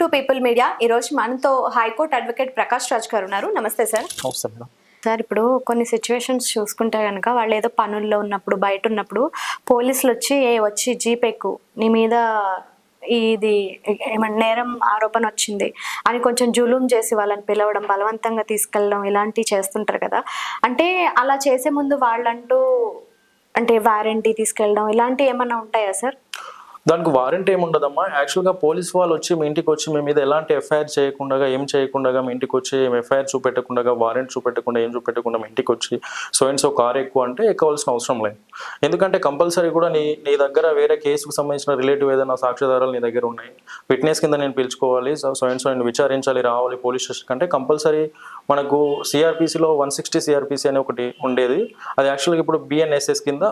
To people media. ఈరోజు మనతో high court advocate Prakash Raj గారు ఉన్నారు. నమస్తే సార్. మేడం. సార్ ఇప్పుడు కొన్ని సిచ్యువేషన్స్ చూసుకుంటే కనుక వాళ్ళు ఏదో పనుల్లో ఉన్నప్పుడు బయట ఉన్నప్పుడు పోలీసులు వచ్చి ఏ వచ్చి జీప్ ఎక్కు నీ మీద ఇది ఏమన్నా నేరం ఆరోపణ వచ్చింది అని కొంచెం జులుం చేసి వాళ్ళని పిలవడం బలవంతంగా తీసుకెళ్ళడం ఇలాంటివి చేస్తుంటారు కదా. అంటే అలా చేసే ముందు వాళ్ళంటూ అంటే వారంటీ తీసుకెళ్ళడం ఇలాంటివి ఏమన్నా ఉంటాయా సార్? దానికి వారంటీ ఏముండదమ్మా? యాక్చువల్గా పోలీస్ వాళ్ళు వచ్చి మీ ఇంటికి వచ్చి మీ మీద ఎలాంటి ఎఫ్ఐఆర్ చేయకుండా ఏం చేయకుండా మీ ఇంటికి వచ్చి ఎఫ్ఐఆర్ చూపెట్టకుండా వారెంట్ చూపెట్టకుండా ఏం చూపెట్టకుండా మీ ఇంటికి వచ్చి సో అండ్ సో కార్ ఎక్కువ అంటే ఎక్కవలసిన అవసరం లేదు. ఎందుకంటే కంపల్సరీ కూడా నీ నీ దగ్గర వేరే కేసుకు సంబంధించిన రిలేటివ్ ఏదైనా సాక్ష్యాధారాలు నీ దగ్గర ఉన్నాయి. విట్నెస్ కింద నేను పిలుచుకోవాలి. సో సో అండ్ సో నేను విచారించాలి రావాలి పోలీస్ స్టేషన్ కంటే కంపల్సరీ మనకు సిఆర్పిసిలో వన్ సిక్స్టీ సిఆర్పిసి అని ఒకటి ఉండేది. అది యాక్చువల్గా ఇప్పుడు బిఎన్ఎస్ఎస్ కింద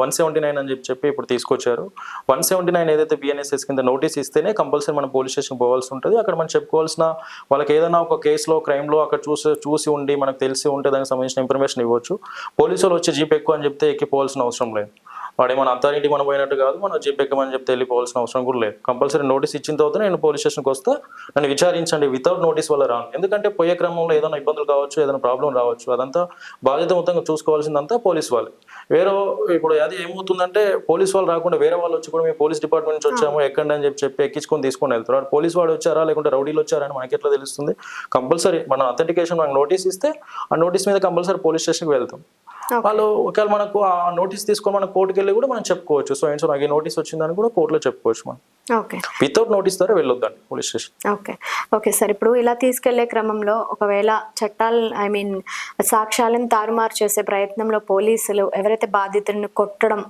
వన్ సెవెంటీ నైన్ అని చెప్పి చెప్పి ఇప్పుడు తీసుకొచ్చారు. వన్ సెవెంటీ నైన్ ఏదైతే బిఎన్ఎస్ఎస్ కింద నోటీస్ ఇస్తేనే కంపల్సరీ మనం పోలీస్ స్టేషన్ పోవాల్సి ఉంటుంది. అక్కడ మనం చెప్పుకోవాల్సిన వాళ్ళకి ఏదైనా ఒక కేసులో క్రైమ్లో అక్కడ చూసి చూసి ఉండి మనకు తెలిసి ఉంటే దానికి సంబంధించిన ఇన్ఫర్మేషన్ ఇవ్వచ్చు. పోలీసు వాళ్ళు వచ్చి జీప్ ఎక్కువ అని చెప్తే ఎక్కిపోవాల్సిన అవసరం లేదు. వాడు ఏమైనా అథారిటీ మనం పోయినట్టు కాదు మనం చెప్పెక్కమని చెప్తే వెళ్ళిపోవాల్సిన అవసరం కూడా లేదు. కంపల్సరీ నోటీస్ ఇచ్చిన తర్వాత నేను పోలీస్ స్టేషన్కి వస్తే నన్ను విచారించండి వితౌట్ నోటీస్ వల్ల రాను. ఎందుకంటే పోయే క్రమంలో ఏదైనా ఇబ్బందులు కావచ్చు ఏదైనా ప్రాబ్లం రావచ్చు అదంతా బాధ్యత మొత్తంగా చూసుకోవాల్సిందంతా పోలీస్ వాళ్ళు. వేరే ఇప్పుడు అది ఏమవుతుందంటే పోలీస్ వాళ్ళు రాకుండా వేరే వాళ్ళు వచ్చి కూడా మేము పోలీస్ డిపార్ట్మెంట్ నుంచి వచ్చాము ఎక్కండి అని చెప్పి చెప్పి ఎక్కించుకొని తీసుకొని వెళ్తారు. పోలీస్ వాడు వచ్చారా లేకుంటే రౌడీలు వచ్చారా అని మనకి ఎట్లా తెలుస్తుంది? కంపల్సరీ మన అథెంటికేషన్ మనకు నోటీస్ ఇస్తే ఆ నోటీస్ మీద కంపల్సరీ పోలీస్ స్టేషన్కి వెళ్తాం. వాళ్ళు ఒకవేళ మనకు ఆ నోటీస్ తీసుకొని మన కోర్టుకి వెళ్ళి కూడా మనం చెప్పుకోవచ్చు. సో ఏంటో నాకు ఈ నోటీస్ వచ్చిందని కూడా కోర్టులో చెప్పుకోవచ్చు మనం. ఓకే వితౌట్ నోటీస్ ద్వారా వెళ్ళొద్దండి police station okay okay sir ఇప్పుడు ఇలా తీసుకెళ్ళే క్రమంలో ఒకవేళ చట్టాలు ఐ మీన్ సాక్ష్యాలను తారుమారు చేసే ప్రయత్నంలో పోలీసులు ఎవరైతే బాధితుడిని కొట్టడం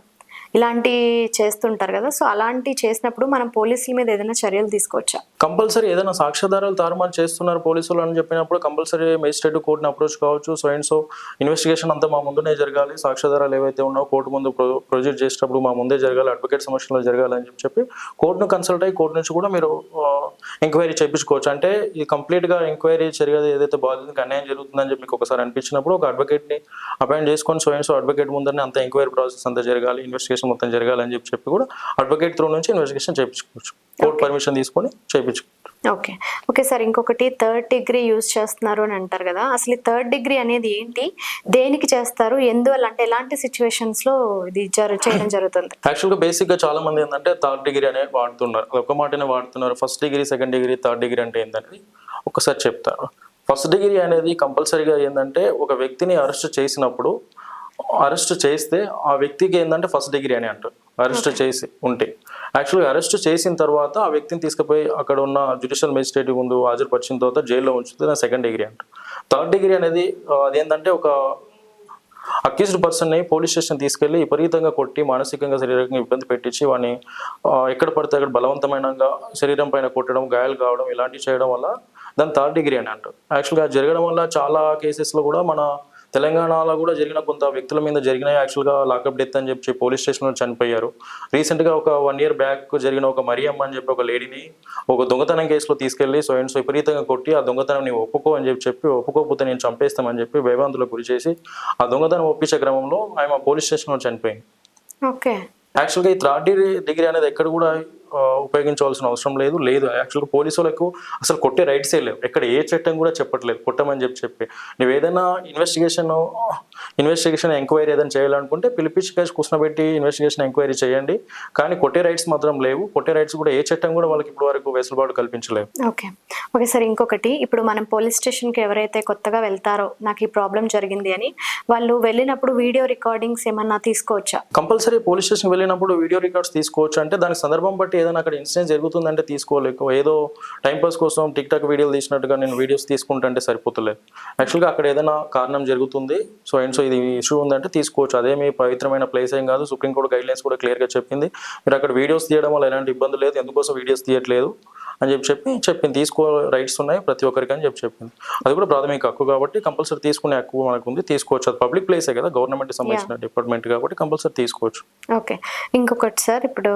ఇలాంటి చేస్తుంటారు కదా సో అలాంటి చేసినప్పుడు మనం పోలీసుల మీద ఏదైనా చర్యలు తీసుకోవచ్చా? కంపల్సరీ ఏదైనా సాక్ష్యాధారాలు తారుమారు చేస్తున్నారు పోలీసులు అని చెప్పినప్పుడు కంపల్సరీ మేజిస్ట్రేట్ కోర్టుని అప్రోచ్ కావచ్చు. సో అండ్ సో ఇన్వెస్టిగేషన్ అంతా మా ముందునే జరగాలి. సాక్ష్యాధారాలు ఏవైతే ఉన్నాయో కోర్టు ముందు ప్రొజెక్ట్ చేసేటప్పుడు మా ముందే జరగాలి. అడ్వకేట్ సమక్షంలో జరగాలి అని చెప్పి చెప్పి కోర్టును కన్సల్ట్ అయ్యి కోర్టు నుంచి కూడా మీరు ఎంక్వైరీ చేయించుకోవచ్చు అంటే ఈ కంప్లీట్గా ఎంక్వైరీ జరిగేది ఏదైతే బాధితునికి అన్యాయం జరుగుతుందని చెప్పి మీకు ఒకసారి అనిపించినప్పుడు ఒక అడ్వకేట్ని అపాయింట్ చేసుకొని సో అండ్ సో అడ్వకేట్ ముందరనే అంత ఎంక్వైరీ ప్రాసెస్ అంతా జరగాలి. ఇన్వెస్టిగేషన్ మొత్తం జరగాలని చెప్పి చెప్పి కూడా అడ్వకేట్ త్రూ నుంచి ఇన్వెస్టిగేషన్ చేయించుకోవచ్చు కోర్టు పర్మిషన్ తీసుకొని చేయించుకోవచ్చు ఓకే ఓకే సార్ ఇంకొకటి థర్డ్ డిగ్రీ యూజ్ చేస్తున్నారు అని అంటారు కదా. అసలు థర్డ్ డిగ్రీ అనేది ఏంటి? దేనికి చేస్తారు? ఎందువల్ల? అంటే ఎలాంటి సిచ్యువేషన్స్లో ఇది చేయడం జరుగుతుంది? యాక్చువల్గా బేసిక్గా చాలా మంది ఏంటంటే థర్డ్ డిగ్రీ అనే వాడుతున్నారు. ఒక మాటనే వాడుతున్నారు. First degree second degree third degree అంటే ఏంటనేది ఒకసారి చెప్తారు ఫస్ట్ డిగ్రీ అనేది కంపల్సరీగా ఏంటంటే ఒక వ్యక్తిని అరెస్ట్ చేసినప్పుడు అరెస్ట్ చేస్తే ఆ వ్యక్తికి ఏంటంటే ఫస్ట్ డిగ్రీ అని అంటారు. అరెస్ట్ చేసి ఉంటే. యాక్చువల్గా అరెస్ట్ చేసిన తర్వాత ఆ వ్యక్తిని తీసుకుపోయి అక్కడ ఉన్న జ్యుడిషియల్ మేజిస్ట్రేట్ ముందు హాజరుపరిచిన తర్వాత జైల్లో ఉంచితే దాని సెకండ్ డిగ్రీ అంటారు థర్డ్ డిగ్రీ అనేది అదేంటంటే ఒక అక్యూజ్డ్ పర్సన్ని పోలీస్ స్టేషన్ తీసుకెళ్ళి విపరీతంగా కొట్టి మానసికంగా శరీరంగా ఇబ్బంది పెట్టించి వాడిని ఎక్కడ పడితే అక్కడ బలవంతమైన శరీరం పైన కొట్టడం గాయాలు కావడం ఇలాంటివి చేయడం వల్ల దాని థర్డ్ డిగ్రీ అని అంటారు. యాక్చువల్గా జరగడం వల్ల చాలా కేసెస్లో కూడా మన తెలంగాణలో కూడా జరిగిన కొంత వ్యక్తుల మీద జరిగిన యాక్చువల్గా లాకప్ డెత్ అని చెప్పి పోలీస్ స్టేషన్లో చనిపోయారు. రీసెంట్గా ఒక వన్ ఇయర్ బ్యాక్ జరిగిన ఒక మరియమ్మ అని చెప్పి ఒక లేడీని ఒక దొంగతనం కేసులో తీసుకెళ్ళి సో అండ్ విపరీతంగా కొట్టి ఆ దొంగతనం నీవు ఒప్పుకో అని చెప్పి చెప్పి ఒప్పుకోకపోతే నేను చంపేస్తామని చెప్పి భయభ్రాంతులకు గురి చేసి ఆ దొంగతనం ఒప్పించే క్రమంలో ఆమె పోలీస్ స్టేషన్లో చనిపోయింది. ఓకే. యాక్చువల్గా ఈ థర్డ్ డిగ్రీ డిగ్రీ అనేది ఎక్కడ కూడా ఉపయోగించవలసిన అవసరం లేదు లేదు. యాక్చువల్గా పోలీసు వాళ్ళకు అసలు కొట్టే రైట్సే లేవు. ఎక్కడ ఏ చట్టం కూడా చెప్పట్లేదు. కొట్టమని చెప్పి చెప్పి. నువ్వు ఏదైనా ఇన్వెస్టిగేషన్ ఇన్వెస్టిగేషన్ ఎంక్వైరీ ఏదైనా చేయాలనుకుంటే పిలిపించి కేసు కూర్చోబెట్టి ఇన్వెస్టిగేషన్ ఎంక్వైరీ చేయండి. కానీ కొట్టే రైట్స్ మాత్రం లేవు. కొట్టే రైట్స్ కూడా ఏ చట్టం కూడా వాళ్ళకి ఇప్పటి వరకు వెసులుబాటు కల్పించలేవు ఓకే. ఓకే సార్ ఇంకొకటి. ఇప్పుడు మనం పోలీస్ స్టేషన్కి ఎవరైతే కొత్తగా వెళ్తారో నాకు ఈ ప్రాబ్లం జరిగింది అని వాళ్ళు వెళ్ళినప్పుడు వీడియో రికార్డింగ్స్ ఏమన్నా తీసుకోవచ్చా? కంపల్సరీ పోలీస్ స్టేషన్ వెళ్ళినప్పుడు వీడియో రికార్డ్స్ తీసుకోవచ్చు. అంటే దానికి సందర్భం బట్టి ఏదైనా అక్కడ ఇన్సిడెంట్ జరుగుతుందంటే తీసుకోలేక. ఏదో టైంపాస్ కోసం టిక్ టాక్ వీడియోలు తీసినట్టుగా నేను వీడియోస్ తీసుకుంటుంటే సరిపోతలేదు. యాక్చువల్గా అక్కడ ఏదైనా కారణం జరుగుతుంది. సో అండ్ సో ఇది ఇష్యూ ఉందంటే తీసుకోవచ్చు. అదేమి పవిత్రమైన ప్లేస్ ఏం కాదు. సుప్రీంకోర్టు గైడ్ లైన్స్ కూడా క్లియర్గా చెప్పింది. మీరు అక్కడ వీడియోస్ తీయడం వల్ల ఎలాంటి ఇబ్బంది లేదు. ఎందుకోసం వీడియోస్ తీయట్లేదు? అని చెప్పి చెప్పి చెప్పింది. తీసుకో రైట్స్ ఉన్నాయి ప్రతి ఒక్కరికి అని చెప్పి చెప్పింది. అది కూడా ప్రాథమిక హక్కు కాబట్టి కంపల్సరీ తీసుకునే హక్కు మనకు ఉంది. తీసుకోవచ్చు. అది పబ్లిక్ ప్లేసే కదా? గవర్నమెంట్ సంబంధించిన డిపార్ట్మెంట్ కాబట్టి కంపల్సరీ తీసుకోవచ్చు. ఓకే ఇంకొకటి సార్ ఇప్పుడు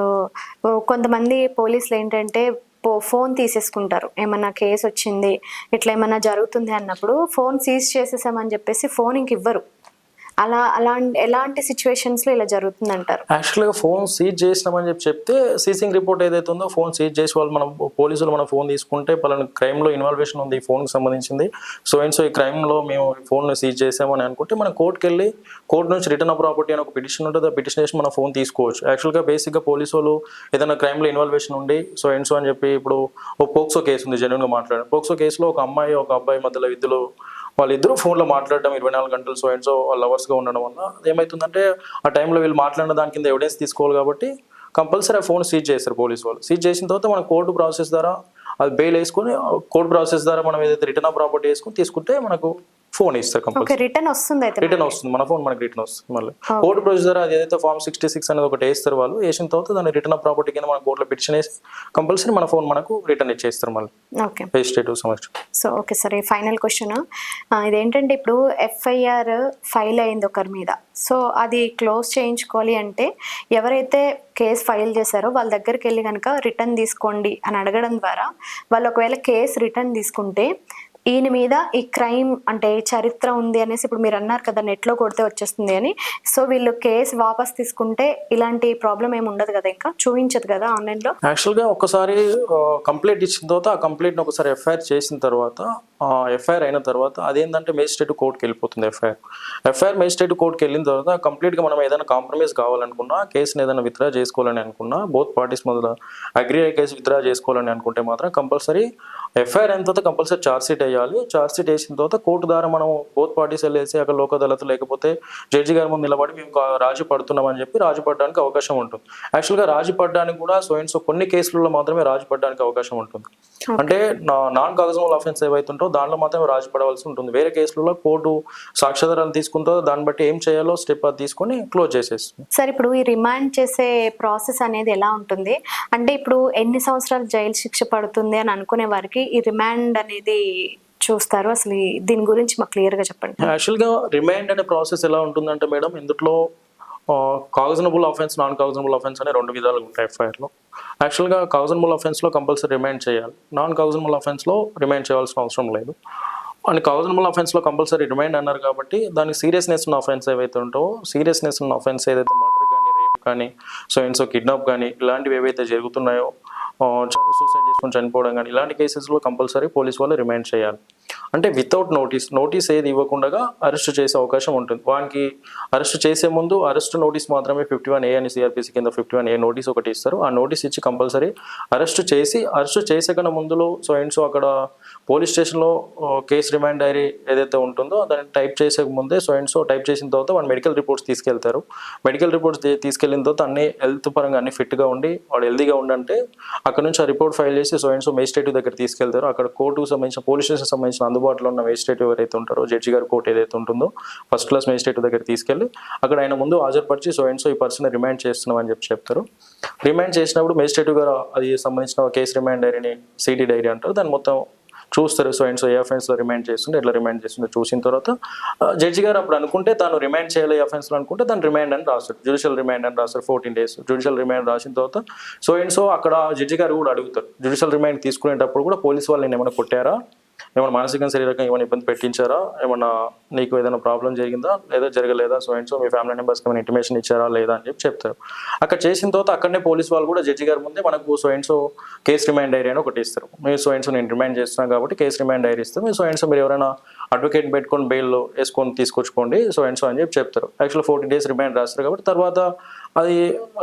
కొంతమంది పోలీసులు ఏంటంటే ఫోన్ తీసేసుకుంటారు. ఏమన్నా కేసు వచ్చింది ఇట్లా ఏమన్నా జరుగుతుంది అన్నప్పుడు ఫోన్ సీజ్ చేసేసామని చెప్పేసి ఫోన్ ఇంక ఇవ్వరు. అలా అలాంటి ఎలాంటి సిచ్యువేషన్స్లో ఇలా జరుగుతుంది అంటారు యాక్చువల్గా ఫోన్ సీజ్ చేసినామని చెప్పి చెప్తే సీసింగ్ రిపోర్ట్ ఏదైతే ఉందో ఫోన్ సీజ్ చేసి వాళ్ళు మనం పోలీసులు మన ఫోన్ తీసుకుంటే పలానా క్రైమ్లో ఇన్వాల్వేషన్ ఉంది ఈ ఫోన్కి సంబంధించింది. సో అండ్ సో ఈ క్రైమ్లో మేము ఫోన్ సీజ్ చేసామని అనుకుంటే మనం కోర్టుకి వెళ్ళి కోర్టు నుంచి రిటర్న్ ఆఫ్ ప్రాపర్టీ అని ఒక పిటిషన్ ఉంటుంది. ఆ పిటిషన్ చేసి మన ఫోన్ తీసుకోవచ్చు. యాక్చువల్గా బేసిక్గా పోలీసు వాళ్ళు ఏదైనా క్రైమ్లో ఇన్వాల్వేషన్ ఉండి సో అండ్ సో అని చెప్పి ఇప్పుడు ఒక పోక్సో కేసు ఉంది జెన్యున్గా మాట్లాడారు పోక్సో కేసులో ఒక అమ్మాయి ఒక అబ్బాయి మధ్యలో విద్యలో వాళ్ళిద్దరూ ఫోన్లో మాట్లాడడం ఇరవై నాలుగు గంటలు సో అండ్ సో లవర్స్గా ఉండడం వల్ల ఏమవుతుందంటే ఆ టైంలో వీళ్ళు మాట్లాడిన దాని కింద ఎవిడెన్స్ తీసుకోవాలి కాబట్టి కంపల్సరీ ఆ ఫోన్ సీజ్ చేస్తారు పోలీస్ వాళ్ళు. సీజ్ చేసిన తర్వాత మన కోర్టు ప్రాసెస్ ద్వారా అది బెయిల్ వేసుకొని కోర్టు ప్రాసెస్ ద్వారా మనం ఏదైతే రిటర్న్ ఆఫ్ ప్రాపర్టీ వేసుకొని తీసుకుంటే మనకు ఫోన్ ఇస్తారు కంపల్సరీ ఓకే రిటర్న్ వస్తుంది అయితే రిటర్న్ వస్తుంది మన ఫోన్ మనకి రిటర్న్ వస్తుంది మళ్ళీ. కోర్టు ప్రొసీజర్ అది ఏదైతే ఫార్మ్ సిక్స్టీ సిక్స్ అనేది ఒకటి వేస్తారు వాళ్ళు వేసిన తర్వాత దాన్ని రిటర్న్ ఆఫ్ ప్రాపర్టీ కింద మన కోర్టులో పిటిషన్ వేసి కంపల్సరీ మన ఫోన్ మనకు రిటర్న్ ఇచ్చేస్తారు మళ్ళీ. ఓకే రిజిస్ట్రేటివ్ సమస్య సో ఓకే సరే ఫైనల్ క్వశ్చన్ ఇదేంటంటే ఇప్పుడు ఎఫ్ఐఆర్ ఫైల్ అయింది ఒకరి మీద. సో అది క్లోజ్ చేయించుకోవాలి అంటే ఎవరైతే కేసు ఫైల్ చేశారో వాళ్ళ దగ్గరికి వెళ్ళి కనుక రిటర్న్ తీసుకోండి అని అడగడం ద్వారా వాళ్ళు ఒకవేళ కేసు రిటర్న్ తీసుకుంటే ఈయన మీద ఈ క్రైమ్ అంటే చరిత్ర ఉంది అనేసి ఇప్పుడు మీరు అన్నారు కదా నెట్లో కొడితే వచ్చేస్తుంది అని. సో వీళ్ళు కేసు వాపస్ తీసుకుంటే ఇలాంటి ప్రాబ్లం ఏమి ఉండదు కదా ఇంకా? చూపించదు కదా ఆన్లైన్లో? యాక్చువల్గా ఒకసారి కంప్లైంట్ ఇచ్చిన తర్వాత ఆ కంప్లైంట్ ఒకసారి ఎఫ్ఐఆర్ చేసిన తర్వాత ఎఫ్ఐఆర్ అయిన తర్వాత అదేంటంటే మేజిస్ట్రేట్ కోర్టుకి వెళ్ళిపోతుంది ఎఫ్ఐఆర్. ఎఫ్ఐఆర్ మేజిస్ట్రేట్ కోర్టుకి వెళ్ళిన తర్వాత కంప్లీట్గా మనం ఏదైనా కాంప్రమైజ్ కావాలనుకున్నా కేసుని ఏదైనా విత్డ్రా చేసుకోవాలని అనుకున్నా బోత్ పార్టీస్ మొదలు అగ్రి అయ్యే కేసు విత్డ్రా చేసుకోవాలని అనుకుంటే మాత్రం కంపల్సరీ ఎఫ్ఐఆర్ అయిన తర్వాత కంపల్సరీ ఛార్జ్ షీట్ వేయాలి. ఛార్జ్ షీట్ వేసిన తర్వాత కోర్టు ద్వారా మనం బోత్ పార్టీస్ వెళ్ళేసి అక్కడ లోక్ అదాలత్ లేకపోతే జడ్జి గారి ముందు నిలబడి మేము రాజీ పడుతున్నామని చెప్పి రాజీ పడడానికి అవకాశం ఉంటుంది. యాక్చువల్గా రాజీ పడడానికి కూడా సో అండ్ సో కొన్ని కేసులలో మాత్రమే రాజీ పడడానికి అవకాశం ఉంటుంది. అంటే నాన్ కాగజబుల్ అఫెన్స్ ఏవైతే ఉంటో దాంట్లో మాత్రమే రాజీ పడవలసి ఉంటుంది. వేరే కేసులలో కోర్టు సాక్ష్యాధారాలు తీసుకుంటో దాన్ని బట్టి ఏం చేయాలో స్టెప్ అది తీసుకొని క్లోజ్ చేసేస్తుంది. సార్ ఇప్పుడు ఈ రిమాండ్ చేసే ప్రాసెస్ అనేది ఎలా ఉంటుంది? అంటే ఇప్పుడు ఎన్ని సంవత్సరాలు జైలు శిక్ష పడుతుంది అని అనుకునే వారికి ఈ రిమాండ్ అనేది చూస్తారు. అసలు దీని గురించి మాకు క్లియర్గా చెప్పండి. యాక్చువల్గా రిమైండ్ అనే ప్రాసెస్ ఎలా ఉంటుందంటే మేడం ఇందులో cognizable offence non cognizable offence అనే రెండు విధాలు ఉంటాయి ఎఫ్ఐఆర్లో. యాక్చువల్గా కాగజనబుల్ ఆఫెన్స్లో కంపల్సరీ రిమైండ్ చేయాలి. నాన్ కాగజనబుల్ ఆఫెన్స్లో రిమైండ్ చేయాల్సిన అవసరం లేదు. అండ్ కాగజనబుల్ ఆఫెన్స్లో కంపల్సరీ రిమైండ్ అన్నారు కాబట్టి దానికి సీరియస్నెస్ ఉన్న ఆఫెన్స్ ఏవైతే ఉంటావో సీరియస్నెస్ ఉన్న ఆఫెన్స్ ఏదైతే మర్డర్ కానీ రేప్ కానీ సో ఇన్సో సో కిడ్నాప్ కానీ ఇలాంటివి ఏవైతే జరుగుతున్నాయో సూసైడ్ చేసుకొని చనిపోవడం కానీ ఇలాంటి కేసెస్లో కంపల్సరీ పోలీస్ వాళ్ళు రిమైండ్ చేయాలి. అంటే వితౌట్ నోటీస్ నోటీస్ ఏది ఇవ్వకుండా అరెస్ట్ చేసే అవకాశం ఉంటుంది. వానికి అరెస్ట్ చేసే ముందు అరెస్ట్ నోటీస్ మాత్రమే ఫిఫ్టీ వన్ ఏ అని సిఆర్పిసి కింద ఫిఫ్టీ వన్ ఏ నోటీస్ ఒకటి ఇస్తారు. ఆ నోటీస్ ఇచ్చి కంపల్సరీ అరెస్ట్ చేసి అరెస్ట్ చేసే కన్నా ముందులో సో అండ్ సో అక్కడ పోలీస్ స్టేషన్లో కేసు రిమైండ్ డైరీ ఏదైతే ఉంటుందో దాన్ని టైప్ చేసే ముందే సో అండ్ సో టైప్ చేసిన తర్వాత వాళ్ళు మెడికల్ రిపోర్ట్స్ తీసుకెళ్తారు. మెడికల్ రిపోర్ట్స్ తీసుకెళ్ళిన తర్వాత అన్ని హెల్త్ పరంగా అన్ని ఫిట్గా ఉండి వాడు హెల్దీగా ఉండంటే అక్కడ నుంచి ఆ రిపోర్ట్ ఫైల్ చేసి సో అండ్ సో మేజిస్ట్రేటివ్ దగ్గర తీసుకెళ్తారు. అక్కడ కోర్టుకు సంబంధించిన పోలీస్ స్టేషన్ సంబంధించిన అందుబాటులో ఉన్న మేజిస్ట్రేట్ ఎవరైతే ఉంటారో జడ్జి గారి కోర్టు ఏదైతే ఉంటుందో ఫస్ట్ క్లాస్ మేజిస్ట్రేటివ్ దగ్గర తీసుకెళ్ళి అక్కడ ఆయన ముందు హాజరుపరిచి సో అండ్ సో ఈ పర్సన్ రిమాండ్ చేస్తున్నామని చెప్పి చెప్తారు. రిమాండ్ చేసినప్పుడు మేజిస్ట్రేట్ గారు అది సంబంధించిన కేసు రిమాండ్ డైరీని సిటీ డైరీ అంటారు. దాన్ని మొత్తం చూస్తారు. సో అండ్ సో ఏ అఫెన్స్లో రిమైండ్ చేస్తుంటే ఎట్లా రిమైండ్ చేస్తుందో చూసిన తర్వాత జడ్జి గారు అప్పుడు అనుకుంటే తాను రిమైండ్ చేయాలి అఫెన్స్లో అనుకుంటే దాని రిమైండ్ అని రాస్తారు. జుడిషియల్ రిమైండ్ అని రాస్తారు ఫోర్టీన్ డేస్. జ్యుడిషియల్ రిమైండ్ రాసిన తర్వాత సో అండ్ సో అక్కడ జడ్జి గారు కూడా అడుగుతారు. జ్యుడిషియల్ రిమైండ్ తీసుకునేటప్పుడు కూడా పోలీస్ వాళ్ళు నేను ఏమైనా కొట్టారా? ఏమైనా మానసికంగా శరీరకంగా ఏమైనా ఇబ్బంది పెట్టించారా? ఏమన్నా నీకు ఏదైనా ప్రాబ్లం జరిగిందా? లేదా జరగలేదా? సో అండ్ సో మీ ఫ్యామిలీ మెంబర్స్కి ఏమైనా ఇంటిమేషన్ ఇచ్చారా? లేదా? అని చెప్పి చెప్తారు. అక్కడ చేసిన తర్వాత అక్కడనే పోలీస్ వాళ్ళు కూడా జడ్జి గారి ముందే మనకు so and so case remand diary అని ఒకటి ఇస్తారు. మీరు సో అండ్ సో నేను రిమైండ్ చేస్తున్నాను కాబట్టి కేసు రిమైండ్ డైరీ ఇస్తారు. మీరు సో అండ్ సో మీరు ఎవరైనా అడ్వకేట్ పెట్టుకొని బెయిల్ వేసుకొని తీసుకొచ్చుకోండి. సో అండ్ సో అని చెప్పి చెప్తారు. యాక్చువల్ ఫోర్టీ డేస్ రిమైండ్ రాస్తారు కాబట్టి తర్వాత అది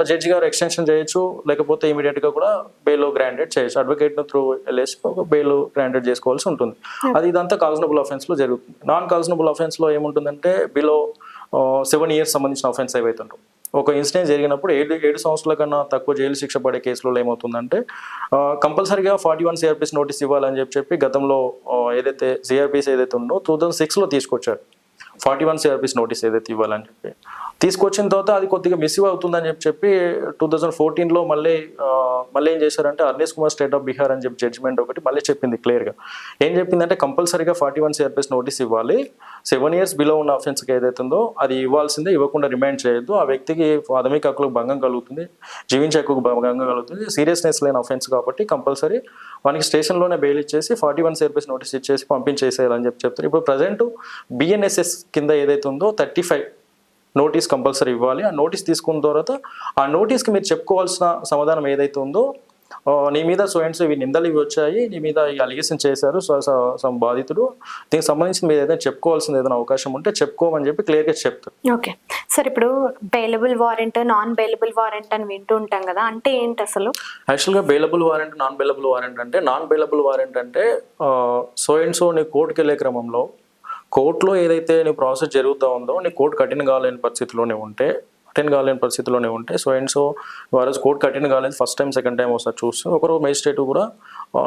జడ్జి గారు ఎక్స్టెన్షన్ చేయొచ్చు లేకపోతే ఇమీడియట్గా కూడా బెయిల్ గ్రాంటెడ్ చేయొచ్చు. అడ్వకేట్ త్రూ వెళ్ళేసి ఒక బెయిల్ గ్రాంటెడ్ చేసుకోవాల్సి ఉంటుంది. అది ఇదంతా కాజనబుల్లో జరుగుతుంది. నాన్ కాజనబుల్లో ఏముంటుందంటే బిలో సెవెన్ ఇయర్స్ సంబంధించిన అఫెన్స్ ఏవైతే ఉంటాయి ఒక ఇన్సిడెంట్ జరిగినప్పుడు ఏడు ఏడు సంవత్సరాల కన్నా తక్కువ జైలు శిక్ష పడే కేసులలో ఏమవుతుందంటే కంపల్సరీగా ఫార్టీ వన్ సిఆర్పిస్ నోటీస్ ఇవ్వాలని చెప్పి చెప్పి గతంలో ఏదైతే సిఆర్పిస్ ఏదైతే ఉందో టూ థౌజండ్ సిక్స్లో తీసుకొచ్చారు. ఫార్టీ వన్ సిఆర్పిస్ నోటీస్ ఏదైతే ఇవ్వాలని చెప్పి. తీసుకొచ్చిన తర్వాత అది కొద్దిగా మిస్యూవ్ అవుతుందని చెప్పి చెప్పి టూ థౌజండ్ ఫోర్టీన్లో మళ్ళీ మళ్ళీ ఏం చేశారంటే అర్నేష్ కుమార్ స్టేట్ ఆఫ్ బీహార్ అని చెప్పి జడ్జిమెంట్ ఒకటి మళ్ళీ చెప్పింది క్లియర్గా ఏం చెప్పిందంటే కంపల్సరీగా ఫార్టీ వన్ సిఆర్పిఎస్ నోటీస్ ఇవ్వాలి. సెవెన్ ఇయర్స్ బిలో ఉన్న అఫెన్స్కి ఏదైతే ఉందో అది ఇవ్వాల్సిందే ఇవ్వకుండా రిమైండ్ చేయొద్దు. ఆ వ్యక్తికి ప్రాథమిక హక్కులకు భంగం కలుగుతుంది జీవించే హక్కుకు భంగం కలుగుతుంది. సీరియస్నెస్ లేని అఫెన్స్ కాబట్టి కంపల్సరీ వానికి స్టేషన్లోనే బెయిల్ ఇచ్చేసి ఫార్టీ వన్ సిఆర్పిఎస్ నోటీస్ ఇచ్చేసి పంపించేసేయాలని చెప్పి చెప్తారు. ఇప్పుడు ప్రజెంట్ బిఎన్ఎస్ఎస్ కింద ఏదైతే ఉందో థర్టీ ఫైవ్ నోటీస్ కంపల్సరీ ఇవ్వాలి. ఆ నోటీస్ తీసుకున్న తర్వాత ఆ నోటీస్కి మీరు చెప్పుకోవాల్సిన సమాధానం ఏదైతే ఉందో నీ మీద సో అండ్ సో ఇవి నిందలు ఇవి వచ్చాయి. నీ మీద ఈ అలిగేషన్ చేశారు సో సమ్ బాధితుడు. దీనికి సంబంధించి మీరు ఏదైనా చెప్పుకోవాల్సిన ఏదైనా అవకాశం ఉంటే చెప్పుకోమని చెప్పి క్లియర్గా చెప్తారు. ఓకే. సార్ ఇప్పుడు bailable warrant non bailable warrant అని వింటూ ఉంటాం కదా అంటే ఏంటి అసలు? యాక్చువల్గా bailable warrant non bailable warrant అంటే నాన్ బెయిలబుల్ వారెంట్ అంటే సో అండ్ సో నీ కోర్టుకి వెళ్ళే క్రమంలో కోర్టులో ఏదైతే నీ ప్రాసెస్ జరుగుతూ ఉందో నీ కోర్టు కఠిన కాలేని పరిస్థితిలోనే ఉంటే కఠిన కాలేని పరిస్థితిలోనే ఉంటే సో అండ్ సో ఆ కోర్టు కఠిన కాలేదు ఫస్ట్ టైం సెకండ్ టైం ఒకసారి చూస్తే ఒకరు మేజిస్ట్రేట్ కూడా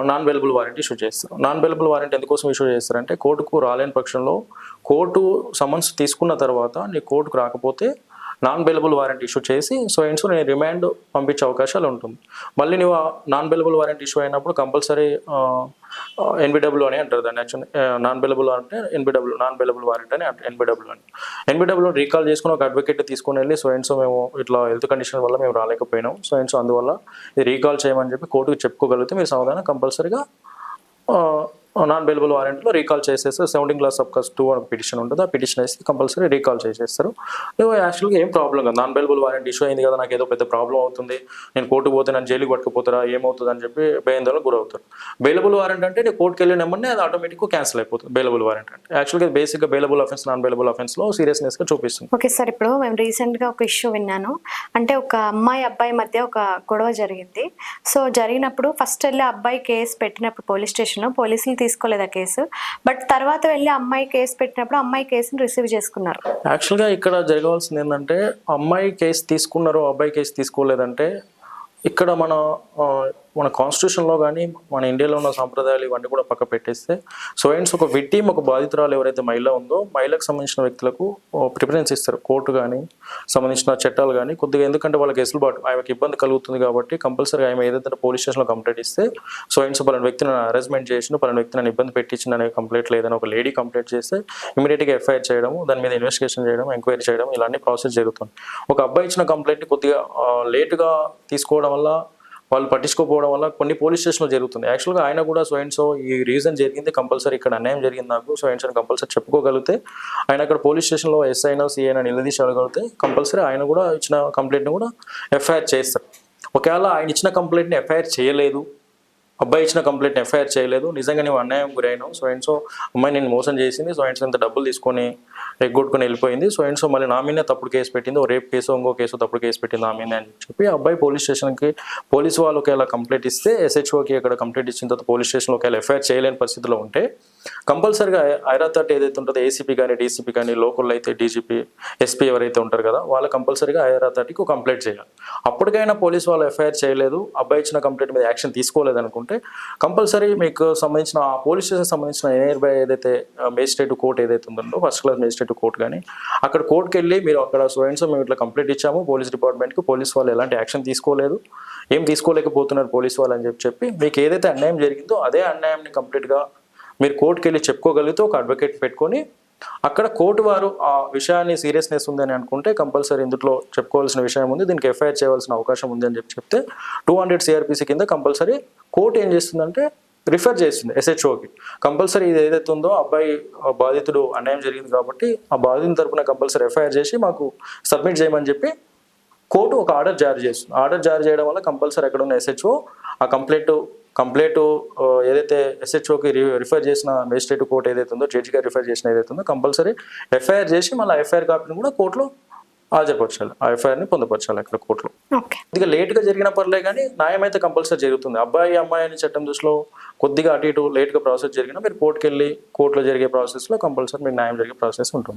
నాన్ బెయిలబుల్ వారెంట్ ఇష్యూ చేస్తారు. నాన్ బెయిలబుల్ వారెంట్ ఎందుకోసం ఇష్యూ చేస్తారంటే కోర్టుకు రాలేని పక్షంలో కోర్టు సమన్స్ తీసుకున్న తర్వాత నీ కోర్టుకు రాకపోతే నాన్ బెలబుల్ వారెంట్ ఇష్యూ చేసి సో ఇన్స్ నేను రిమాండ్ పంపించే అవకాశాలు ఉంటుంది. మళ్ళీ నువ్వు నాన్ బెలబుల్ వారెంట్ ఇష్యూ అయినప్పుడు కంపల్సరీ ఎన్బిడబ్ల్యూ అని అంటారు దాన్ని. యాక్చువల్ నాన్ బెలబుల్ అంటే ఎన్బిడబ్ల్యూ నాన్ బెలబుల్ వారెంట్ అని ఎన్బిడబ్ల్యూ అని. ఎన్బిడబ్ల్యూ రీకాల్ చేసుకుని ఒక అడ్వకేట్ తీసుకుని వెళ్ళి సో అండ్ మేము ఇట్లా హెల్త్ కండిషన్ వల్ల మేము రాలేకపోయినాం. సో అండ్ అందువల్ల ఇది రీకాల్ చేయమని చెప్పి కోర్టుకు చెప్పుకోగలిగితే మీరు సమాధానం కంపల్సరీగా నాన్ బెలబుల్ వారెంట్లో రీకాల్ చేసేస్తారు సెవెంటీన్ క్లాస్ సబ్ కాస్ట్ టూ అని పిటిషన్ ఉంటుంది. ఆ పిటిషన్ వేసి కంపల్సరీ రీకాల్ చేసేస్తారు. నువ్వు యాక్చువల్గా ఏం ప్రాబ్లం కదా. నాన్ బెలబుల్ వారెంట్ ఇష్యూ అయింది కదా నాకు ఏదో పెద్ద ప్రాబ్లం అవుతుంది. నేను కోర్టు పోతే నన్ను జైలుకి పట్టుకుపోతారా ఏమవుతుంది అని చెప్పి భయాందోళనకు గురవుతారు. బెయిలబుల్ వారెంట్ అంటే నేను కోర్టుకి వెళ్ళిన నెంబర్ని అది ఆటోమేటిక్గా క్యాన్సిల్ అయిపోతుంది. బెయిలబుల్ వారెంట్ అంటే. యాక్చువల్గా బేసిక్గా బెయిలబుల్ అఫెన్స్ నాన్ బెయిలబుల్ అఫెన్స్లో సీరియస్నెస్గా చూపిస్తుంది. ఓకే సార్ ఇప్పుడు మేము రీసెంట్గా ఒక ఇష్యూ విన్నాను. అంటే ఒక అమ్మాయి అబ్బాయి మధ్య ఒక గొడవ జరిగింది. సో జరిగినప్పుడు ఫస్ట్ వెళ్ళి అబ్బాయి కేసు పెట్టినప్పుడు పోలీస్ స్టేషన్ పోలీసులు తీసుకోలేదు ఆ కేసు? బట్ తర్వాత వెళ్ళి అమ్మాయి కేసు పెట్టినప్పుడు అమ్మాయి కేసుని రిసీవ్ చేసుకున్నారు. యాక్చువల్గా ఇక్కడ జరగవలసింది ఏంటంటే అమ్మాయి కేసు తీసుకున్నారు అబ్బాయి కేసు తీసుకోలేదంటే ఇక్కడ మన ఆ, మన కాన్స్టిట్యూషన్లో కానీ మన ఇండియాలో ఉన్న సాంప్రదాయాలు ఇవన్నీ కూడా పక్క పెట్టేస్తే సో అండ్స్ ఒక విక్టీమ్ ఒక బాధితురాలు ఎవరైతే మహిళ ఉందో మహిళకు సంబంధించిన వ్యక్తులకు ప్రిఫరెన్స్ ఇస్తారు. కోర్టు కానీ సంబంధించిన చట్టాలు కానీ కొద్దిగా ఎందుకంటే వాళ్ళకి ఎసులుబాటు ఆమెకి ఇబ్బంది కలుగుతుంది కాబట్టి కంపల్సరీ ఆమె ఏదైతే పోలీస్ స్టేషన్లో కంప్లైంట్ ఇస్తే సో అండ్స్ పలానా వ్యక్తిని అరేంజ్మెంట్ చేసిన పలానా వ్యక్తిని నన్ను ఇబ్బంది పెట్టించిన అనే కంప్లైంట్ లేదని ఒక లేడీ కంప్లైంట్ చేస్తే ఇమీడియట్గా ఎఫ్ఐఆర్ చేయడం దాని మీద ఇన్వెస్టిగేషన్ చేయడం ఎంక్వైరీ చేయడం ఇలాంటి ప్రాసెస్ జరుగుతుంది. ఒక అబ్బాయి ఇచ్చిన కంప్లైంట్ కొద్దిగా లేటుగా తీసుకోవడం వల్ల వాళ్ళు పట్టించుకోకపోవడం వల్ల కొన్ని పోలీస్ స్టేషన్లో జరుగుతుంది యాక్చువల్గా ఆయన కూడా సో అండ్ సో ఈ రీజన్ జరిగింది. కంపల్సరీ ఇక్కడ అన్యాయం జరిగింది నాకు. సో అండ్ సో కంపల్సరీ చెప్పుకోగలిగితే ఆయన అక్కడ పోలీస్ స్టేషన్లో ఎస్ఐ అయినా సిఐ అయినా నిలదీసి అడగలిగితే కంపల్సరీ ఆయన కూడా ఇచ్చిన కంప్లైంట్ని కూడా ఎఫ్ఐఆర్ చేస్తారు. ఒకవేళ ఆయన ఇచ్చిన కంప్లైంట్ని ఎఫ్ఐఆర్ చేయలేదు అబ్బాయి ఇచ్చిన కంప్లైంట్ ఎఫ్ఐఆర్ చేయలేదు. నిజంగా నువ్వు అన్యాయం గురైనావు సో అండ్ సో అమ్మాయి నేను మోసం చేసింది సో అండ్ సో ఇంత డబ్బులు తీసుకొని ఎగ్గొట్టుకుని వెళ్ళిపోయింది. సో అండ్ సో మళ్ళీ నా మీద తప్పుడు కేసు పెట్టింది. ఓ రేప్ కేసు ఇంకో కేసు తప్పుడు కేసు పెట్టింది నా మీద అని చెప్పి అబ్బాయి పోలీస్ స్టేషన్కి పోలీస్ వాళ్ళు ఒకవేళ కంప్లైంట్ ఇస్తే ఎస్హెచ్ఓకి అక్కడ కంప్లైంట్ ఇచ్చిన తర్వాత పోలీస్ స్టేషన్లో ఒకవేళ ఎఫ్ఐఆర్ చేయలేని పరిస్థితిలో ఉంటే కంపల్సరీగా ఐరా థర్టీ ఏదైతే ఉంటుందో ఏసీపీ కానీ డీసీపీ కానీ లోకల్ అయితే డీజీపీ ఎస్పీ ఎవరైతే ఉంటారు కదా వాళ్ళు కంపల్సరీగా ఐరా థర్టీకి కంప్లైంట్ చేయాలి. అప్పటికైనా పోలీస్ వాళ్ళు ఎఫ్ఐఆర్ చేయలేదు. అబ్బాయి ఇచ్చిన కంప్లైంట్ మీద యాక్షన్ తీసుకోలేదు అనుకుంటే కంపల్సరీ మీకు సంబంధించిన ఆ పోలీస్ స్టేషన్ సంబంధించిన నియర్ బై ఏదైతే మేజిస్ట్రేట్ కోర్ట్ ఏదైతే ఉందో ఫస్ట్ క్లాస్ మేజిస్ట్రేట్ కోర్ట్ కానీ అక్కడ కోర్టుకి వెళ్ళి మీరు అక్కడ స్టూడెంట్స్ మేము ఇట్లా కంప్లీట్ ఇచ్చాము పోలీస్ డిపార్ట్మెంట్కి పోలీస్ వాళ్ళు ఎలాంటి యాక్షన్ తీసుకోలేదు ఏం తీసుకోలేకపోతున్నారు పోలీస్ వాళ్ళు అని చెప్పి చెప్పి మీకు ఏదైతే అన్యాయం జరిగిందో అదే అన్యాయాన్ని కంప్లీట్గా మీరు కోర్టుకి వెళ్ళి చెప్పుకోగలిగితే ఒక అడ్వకేట్ పెట్టుకొని అక్కడ కోర్టు వారు ఆ విషయాన్ని సీరియస్నెస్ ఉందని అనుకుంటే కంపల్సరీ ఇందులో చెప్పుకోవాల్సిన విషయం ఉంది. దీనికి ఎఫ్ఐఆర్ చేయవలసిన అవకాశం ఉంది అని చెప్పి చెప్తే టూ హండ్రెడ్ సిఆర్పిసి కింద కంపల్సరీ కోర్టు ఏం చేస్తుందంటే రిఫర్ చేస్తుంది ఎస్హెచ్ఓకి కంపల్సరీ ఇది ఏదైతే ఉందో అబ్బాయి ఆ బాధితుడు అన్యాయం జరిగింది కాబట్టి ఆ బాధితుని తరపున కంపల్సరీ ఎఫ్ఐఆర్ చేసి మాకు సబ్మిట్ చేయమని చెప్పి కోర్టు ఒక ఆర్డర్ జారీ చేస్తుంది. ఆర్డర్ జారీ చేయడం వల్ల కంపల్సరీ అక్కడ ఉన్న ఎస్హెచ్ఓ ఆ కంప్లైంట్ కంప్లైంట్ ఏదైతే ఎస్హెచ్ఓకి రిఫర్ చేసిన మేజిస్ట్రేట్ కోర్ట్ ఏదైతే ఉందో జడ్జిగా రిఫర్ చేసిన ఏదైతే ఉందో కంపల్సరీ ఎఫ్ఐఆర్ చేసి మళ్ళీ ఎఫ్ఐఆర్ కాపీని కూడా కోర్టులో హాజరుపరచాలి. ఆ ఎఫ్ఐఆర్ని పొందుపరచాలి అక్కడ కోర్టులో. కొద్దిగా లేట్గా జరిగిన పర్లే కానీ న్యాయం అయితే కంపల్సరీ జరుగుతుంది. అబ్బాయి అమ్మాయి అని చట్టం దృష్టిలో కొద్దిగా అటు ఇటు లేట్గా ప్రాసెస్ జరిగినా మీరు కోర్టుకి వెళ్ళి కోర్టులో జరిగే ప్రాసెస్లో కంపల్సరీ మీకు న్యాయం జరిగే ప్రాసెస్ ఉంటుంది.